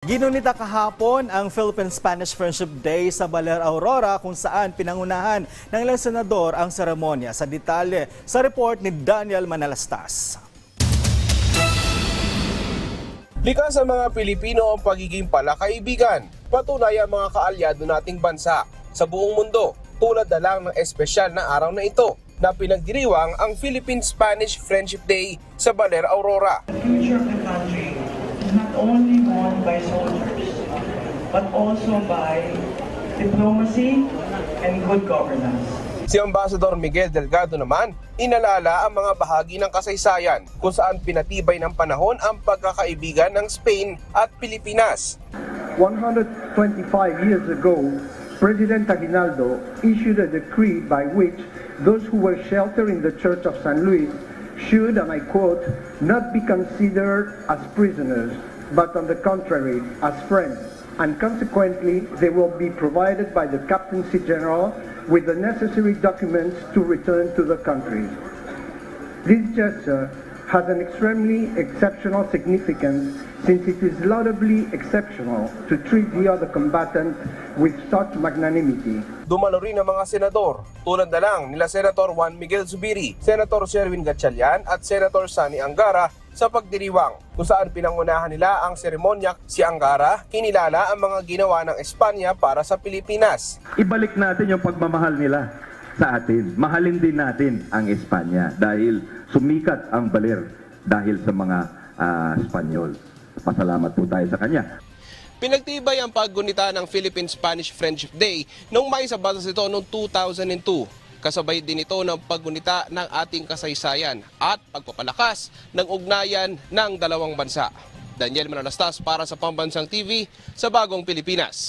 Ginunita kahapon ang Philippine-Spanish Friendship Day sa Baler Aurora kung saan pinangunahan ng ilang senador ang seremonya. Sa detalye sa report ni Daniel Manalastas. Likas sa mga Pilipino ang pagiging palakaibigan. Patunay ang mga kaalyado nating bansa sa buong mundo. Tulad na lang ng espesyal na araw na ito na pinagdiriwang ang Philippine-Spanish Friendship Day sa Baler Aurora. The future of the country not only won by soldiers, but also by diplomacy and good governance. Si Ambassador Miguel Delgado naman, inalala ang mga bahagi ng kasaysayan kung saan pinatibay ng panahon ang pagkakaibigan ng Spain at Pilipinas. 125 years ago, President Aguinaldo issued a decree by which those who were sheltered in the Church of San Luis should, and I quote, not be considered as prisoners, but on the contrary, as friends. And consequently, they will be provided by the Captaincy General with the necessary documents to return to the country. This gesture has an extremely exceptional significance since it is laudably exceptional to treat the other combatant with such magnanimity. Dumalo rin ang mga senador, tulad na lang nila Senator Juan Miguel Zubiri, Senator Sherwin Gatchalian at Senator Sani Angara sa pagdiriwang kung saan pinangunahan nila ang seremonya si Angara, kinilala ang mga ginawa ng Espanya para sa Pilipinas. ibalik natin yung pagmamahal nila sa atin. Mahalin din natin ang Espanya dahil sumikat ang baler dahil sa mga ah, Espanyol. Pasalamat po tayo sa kanya. Pinagtibay ang paggunita ng Philippine-Spanish Friendship Day nung may sa batas ito noong 2002. Kasabay din ito ng paggunita ng ating kasaysayan at pagpapalakas ng ugnayan ng dalawang bansa. Daniel Manalastas para sa Pambansang TV sa Bagong Pilipinas.